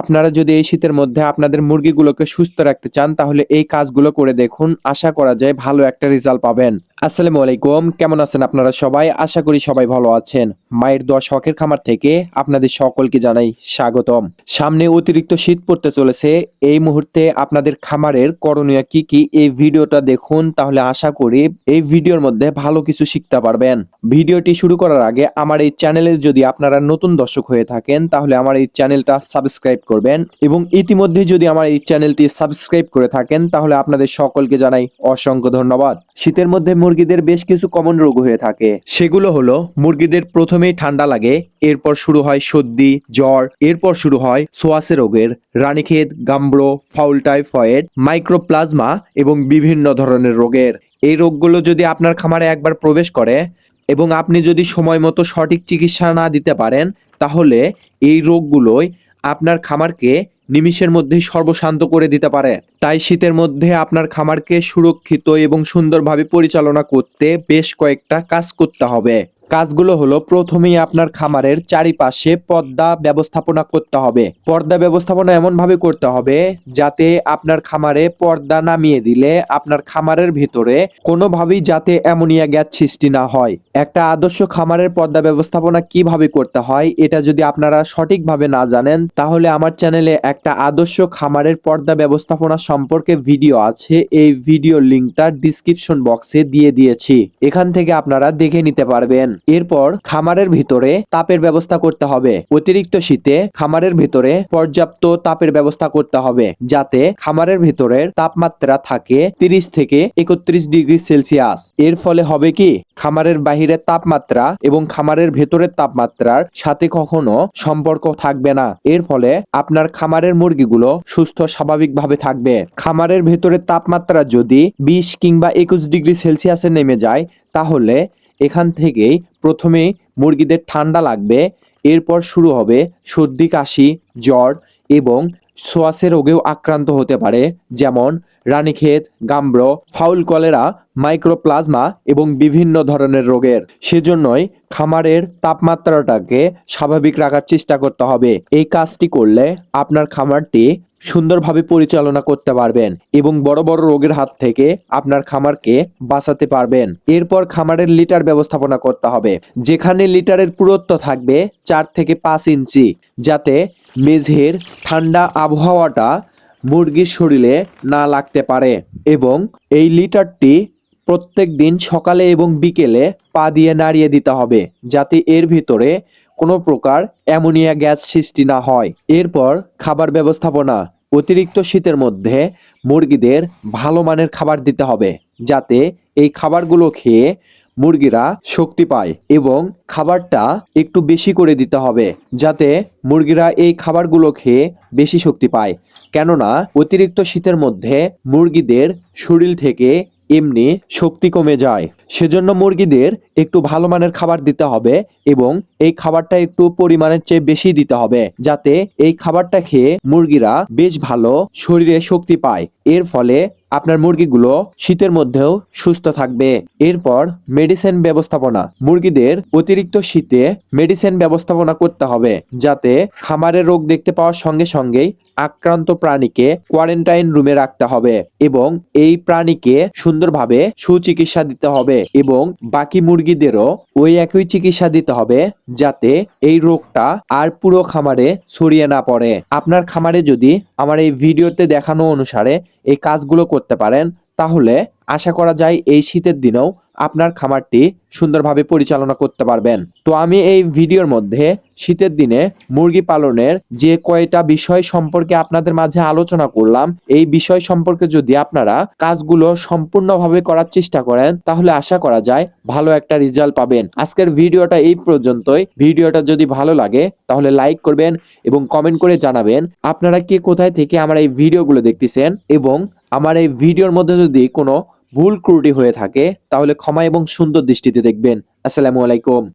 আপনারা যদি এই শীতের মধ্যে আপনাদের মুরগিগুলোকে সুস্থ রাখতে চান, তাহলে এই কাজগুলো করে দেখুন। আশা করা যায় ভালো একটা রেজাল্ট পাবেন। আসসালামু আলাইকুম, কেমন আছেন আপনারা সবাই? আশা করি সবাই ভালো আছেন। মায়ের দোয়া শখের খামার থেকে আপনাদের সকলকে জানাই স্বাগতম। সামনে অতিরিক্ত শীত পড়তে চলেছে। এই মুহূর্তে আপনাদের খামারের করণীয় কি কি? এই ভিডিওটা দেখুন, তাহলে আশা করি এই ভিডিওর মধ্যে ভালো কিছু শিখতে পারবেন। ভিডিওটি শুরু করার আগে আমার এই চ্যানেলে যদি আপনারা নতুন দর্শক হয়ে থাকেন, তাহলে আমার এই চ্যানেলটা সাবস্ক্রাইব করবেন এবং ইতিমধ্যে যদি আমার এই চ্যানেলটি সাবস্ক্রাইব করে থাকেন, তাহলে আপনাদের সকলকে জানাই অসংখ্য ধন্যবাদ। শীতের মধ্যে মুরগিদের বেশ কিছু কমন রোগ হয়ে থাকে। সেগুলো হলো, মুরগিদের প্রথমেই ঠান্ডা লাগে, এরপর শুরু হয় সর্দি, জ্বর, এরপর শুরু হয় সোয়াসে রোগের, Ranikhet, Gumboro, fowl typhoid, mycoplasma এবং বিভিন্ন ধরনের রোগের। এই রোগগুলো যদি আপনার খামারে একবার প্রবেশ করে এবং আপনি যদি সময় মতো সঠিক চিকিৎসা না দিতে পারেন, তাহলে এই রোগগুলোই আপনার খামারকে নিমিষের মধ্যেই সর্বশান্ত করে দিতে পারে। তাই শীতের মধ্যে আপনার খামারকে সুরক্ষিত এবং সুন্দরভাবে পরিচালনা করতে বেশ কয়েকটা কাজ করতে হবে। কাজগুলো হলো প্রথমেই আপনার খামারের চারিপাশে পর্দা ব্যবস্থাপনা করতে হবে। পর্দা ব্যবস্থাপনা এমন ভাবে করতে হবে যাতে আপনার খামারে পর্দা নামিয়ে দিলে আপনার খামারের ভিতরে কোনোভাবেই যাতে অ্যামোনিয়া গ্যাস সৃষ্টি না হয়। একটা আদর্শ খামারের পর্দা ব্যবস্থাপনা কীভাবে করতে হয় এটা যদি আপনারা সঠিকভাবে না জানেন, তাহলে আমার চ্যানেলে একটা আদর্শ খামারের পর্দা ব্যবস্থাপনা সম্পর্কে ভিডিও আছে, এই ভিডিও লিঙ্কটা ডিসক্রিপশন বক্সে দিয়ে দিয়েছি। এখান থেকে আপনারা দেখে নিতে পারবেন। এরপর খামারের ভিতরে তাপের ব্যবস্থা করতে হবে। অতিরিক্ত শীতে খামারের ভিতরে পর্যাপ্ত তাপের ব্যবস্থা করতে হবে, যাতে খামারের ভিতরের তাপমাত্রা থাকে তিরিশ থেকে একত্রিশ ডিগ্রি সেলসিয়াস। এর ফলে হবে কি? খামারের বাহিরের তাপমাত্রা এবং খামারের ভেতরের তাপমাত্রার সাথে কখনো সম্পর্ক থাকবে না। এর ফলে আপনার খামারের মুরগিগুলো সুস্থ স্বাভাবিকভাবে থাকবে। খামারের ভেতরের তাপমাত্রা যদি বিশ কিংবা একুশ ডিগ্রি সেলসিয়াসে নেমে যায়, তাহলে এখান থেকেই প্রথমে মুরগিদের ঠান্ডা লাগবে এরপর শুরু হবে সর্দি কাশি জ্বর এবং সোয়াসে রোগেও আক্রান্ত হতে পারে, যেমন Ranikhet, Gumboro, fowl cholera, mycoplasma এবং বিভিন্ন ধরনের রোগের। সেজন্যই খামারের তাপমাত্রাটাকে স্বাভাবিক রাখার চেষ্টা করতে হবে। এই কাজটি করলে আপনার খামারটি সুন্দরভাবে পরিচালনা করতে পারবেন এবং বড় বড় রোগের হাত থেকে আপনার খামারকে বাঁচাতে পারবেন। এরপর খামারের লিটার ব্যবস্থাপনা করতে হবে, যেখানে লিটারের পুরুত্ব থাকবে চার থেকে পাঁচ ইঞ্চি, যাতে মেঝের ঠান্ডা আবহাওয়াটা মুরগির শরীরে না লাগতে পারে এবং এই লিটারটি প্রত্যেক দিন সকালে এবং বিকেলে পা দিয়ে নাড়িয়ে দিতে হবে যাতে এর ভিতরে কোনো প্রকার অ্যামোনিয়া গ্যাস সৃষ্টি না হয়। এরপর খাবার ব্যবস্থাপনা, অতিরিক্ত শীতের মধ্যে মুরগিদের ভালো মানের খাবার দিতে হবে যাতে এই খাবারগুলো খেয়ে মুরগিরা শক্তি পায় এবং খাবারটা একটু বেশি করে দিতে হবে যাতে মুরগিরা এই খাবারগুলো খেয়ে বেশি শক্তি পায়। কেননা, অতিরিক্ত শীতের মধ্যে মুরগিদের শরীর থেকে এমনি শক্তি কমে যায়। সেজন্য মুরগিদের একটু ভালো মানের খাবার দিতে হবে এবং এই খাবারটা একটু পরিমাণের চেয়ে বেশি দিতে হবে যাতে এই খাবারটা খেয়ে মুরগিরা বেশ ভালো শরীরে শক্তি পায়। এর ফলে আপনার মুরগিগুলো শীতের মধ্যেও সুস্থ থাকবে। এরপর মেডিসিন ব্যবস্থাপনা। মুরগিদের অতিরিক্ত শীতে মেডিসিন ব্যবস্থাপনা করতে হবে, যাতে খামারের রোগ দেখতে পাওয়ার সঙ্গে সঙ্গেই আক্রান্ত প্রাণীকে কোয়ারেন্টাইন রুমে রাখতে হবে এবং এই প্রাণীকে সুন্দরভাবে সুচিকিৎসা দিতে হবে এবং বাকি মুরগিদেরও ওই একই চিকিৎসা দিতে হবে যাতে এই রোগটা আর পুরো খামারে ছড়িয়ে না পড়ে। আপনার খামারে যদি আমার এই ভিডিওতে দেখানো অনুসারে এই কাজগুলো করতে পারেন তাহলে আশা করা যায় এই শীতের দিনেও আপনার খামারটি সুন্দরভাবে পরিচালনা করতে পারবেন। তো আমি এই ভিডিওর মধ্যে শীতের দিনে মুরগি পালনের যে কয়টা বিষয় সম্পর্কে আপনাদের মাঝে আলোচনা করলাম, এই বিষয় সম্পর্কে যদি আপনারা কাজগুলো সম্পূর্ণভাবে করার চেষ্টা করেন, তাহলে আশা করা যায় ভালো একটা রেজাল্ট পাবেন। আজকের ভিডিওটা এই পর্যন্তই। ভিডিওটা যদি ভালো লাগে, তাহলে লাইক করবেন এবং কমেন্ট করে জানাবেন, আপনারা কে কোথায় থেকে আমার এই ভিডিওগুলো দেখতেছেন এবং আমার এই ভিডিওর মধ্যে যদি কোনো ভুল ক্রুটি হয়ে থাকে, তাহলে ক্ষমা এবং সুন্দর দৃষ্টিতে দেখবেন। আসসালামু আলাইকুম।